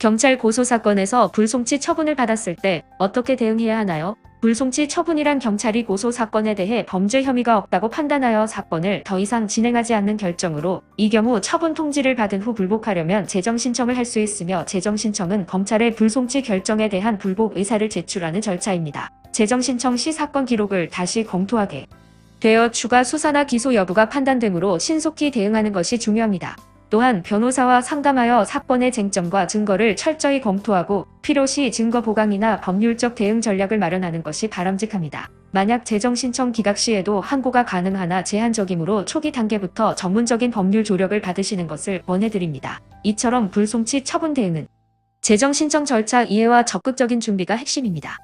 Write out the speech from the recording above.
경찰 고소 사건에서 불송치 처분을 받았을 때 어떻게 대응해야 하나요? 불송치 처분이란 경찰이 고소 사건에 대해 범죄 혐의가 없다고 판단하여 사건을 더 이상 진행하지 않는 결정으로 이 경우 처분 통지를 받은 후 불복하려면 재정 신청을 할 수 있으며 재정 신청은 검찰의 불송치 결정에 대한 불복 의사를 제출하는 절차입니다. 재정 신청 시 사건 기록을 다시 검토하게 되어 추가 수사나 기소 여부가 판단되므로 신속히 대응하는 것이 중요합니다. 또한 변호사와 상담하여 사건의 쟁점과 증거를 철저히 검토하고 필요시 증거 보강이나 법률적 대응 전략을 마련하는 것이 바람직합니다. 만약 재정 신청 기각 시에도 항고가 가능하나 제한적이므로 초기 단계부터 전문적인 법률 조력을 받으시는 것을 권해드립니다. 이처럼 불송치 처분 대응은 재정 신청 절차 이해와 적극적인 준비가 핵심입니다.